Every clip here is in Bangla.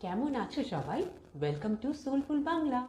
কেমন আছো সবাই? ওয়েলকাম টু সোলফুল বাংলা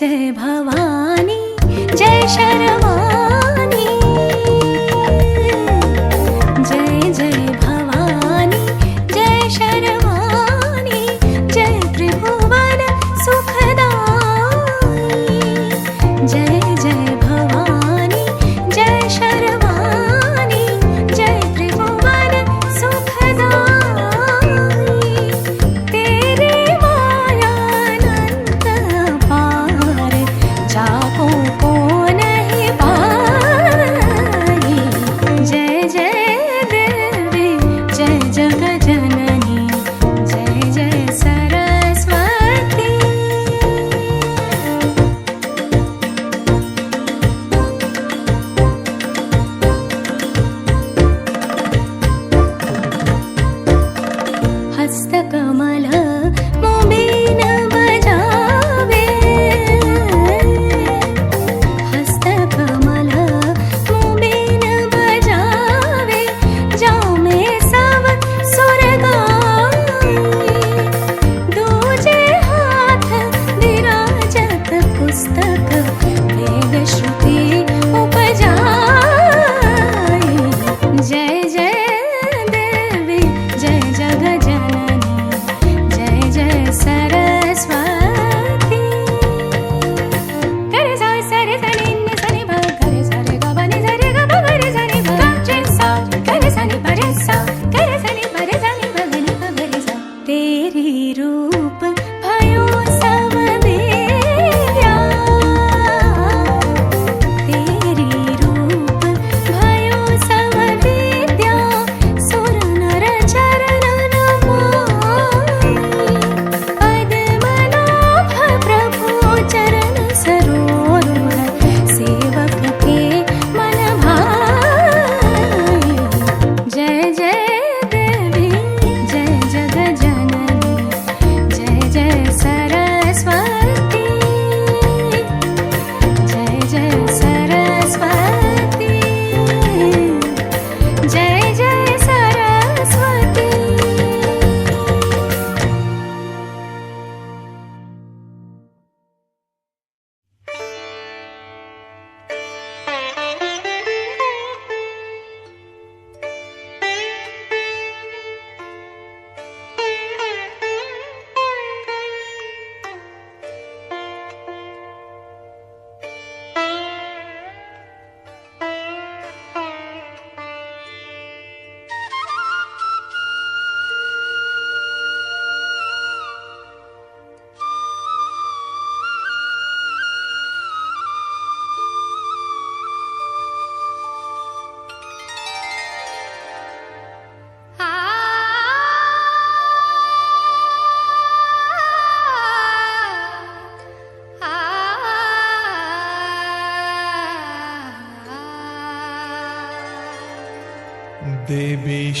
जय भवानी जय शर्मा।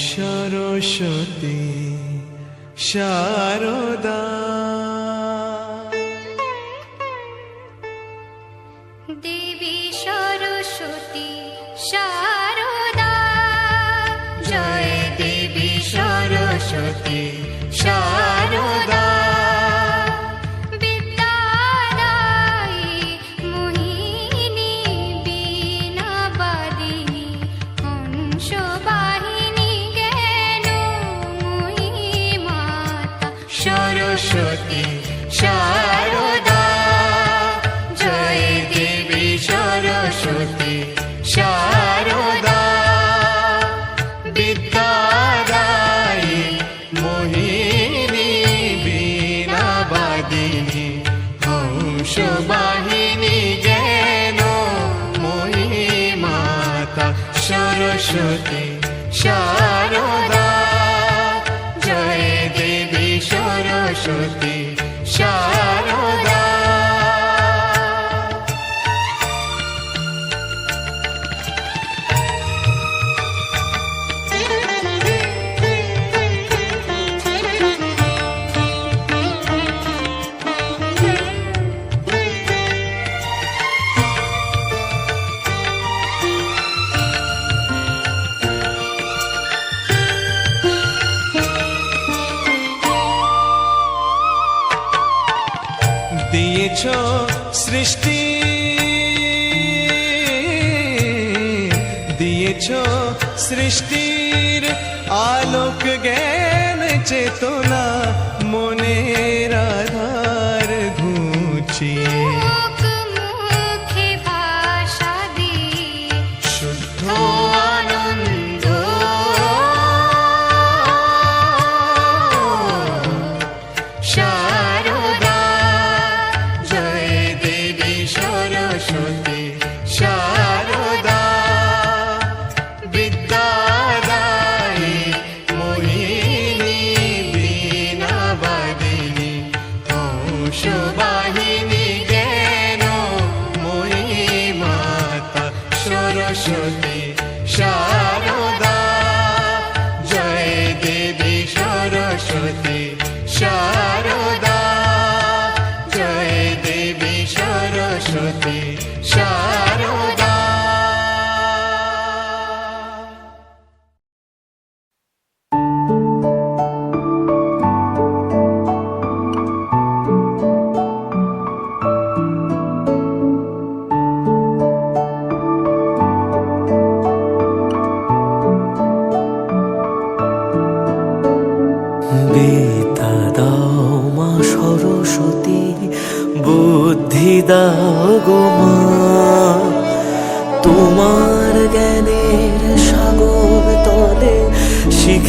সরস্বতী শারদা সরস্বতী সারদা। জয় দেবী সরস্বতী সারদা। বিদ্যাদায় মোহিনী বীণাবাদিনী হংসবাহিনী জ্ঞান মোহি মাতা সরস্বতী সারদা। সরস্বতী শারদা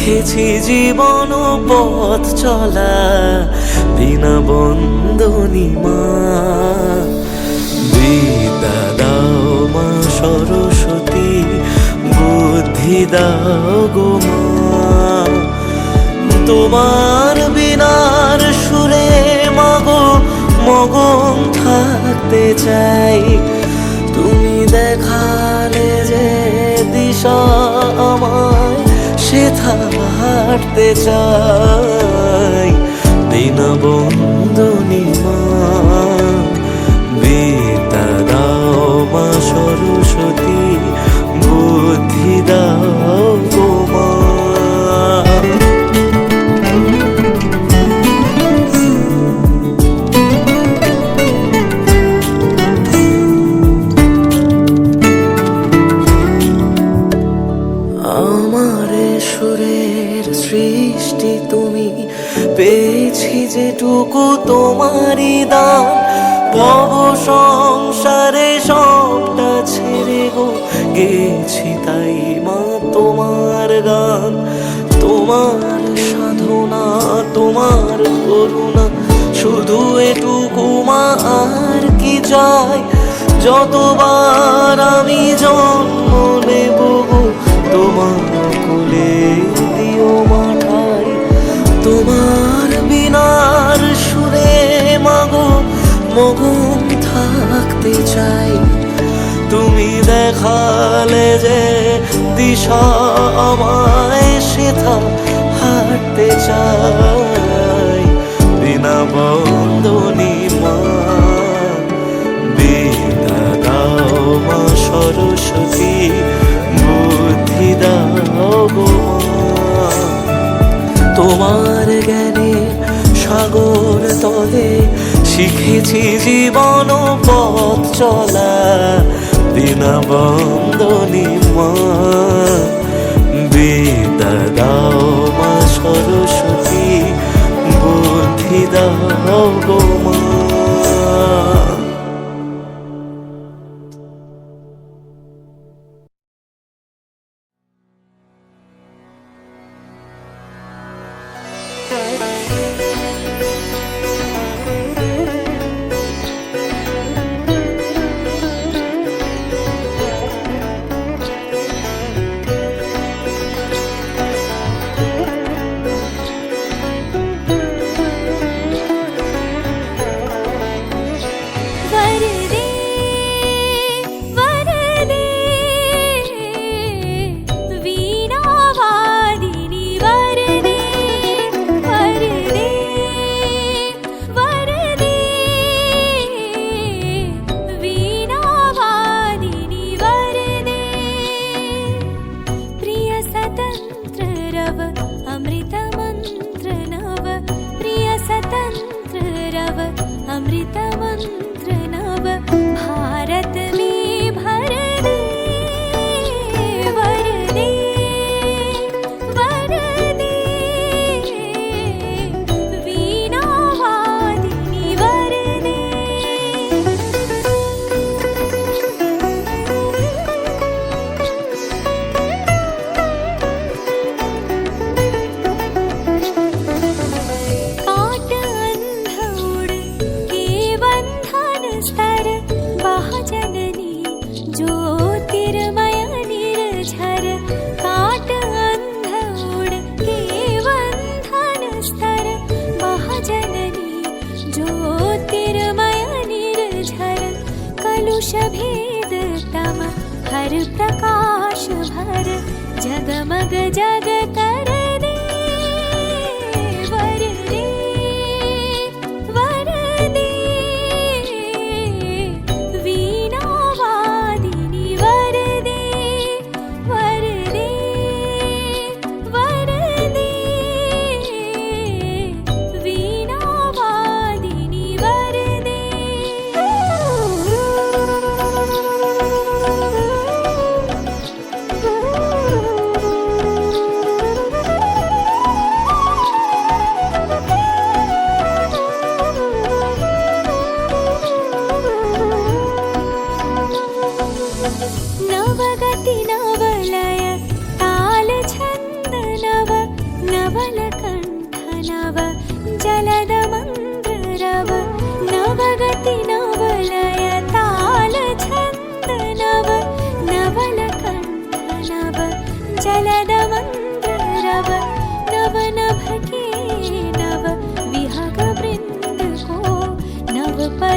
শিখেছি জীবন পথ চলা, বিনা বন্দনী মা বিদ্যা দাও মা সরস্বতী, বুদ্ধি দাও গো মা। তোমার বিনার সুরে মগ, মগন থাকতে চাই। তুমি দেখালে যে হাঁটতে চাই। তোমার সাধনা, তোমার করুণা, শুধু এটুকু মা, আর কি চাই? যতবার আমি জন্ম নেব তোমার কোলে দিও মাঠাই তোমার বিনার সুরে মাগো, মগন থাকতে চাই। দেখালে যে দিশা আমায় সেথা হাঁটতে চাই বিনা বন্দনী মা সরস্বতী, বুদ্ধি তোমার জ্ঞানে সাগর তলে শিখেছি জীবন পথ চলা। বিনা বন্দনি মা বিদ্যা দাও মা সরস্বতী বুদ্ধি দাও গো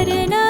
In a.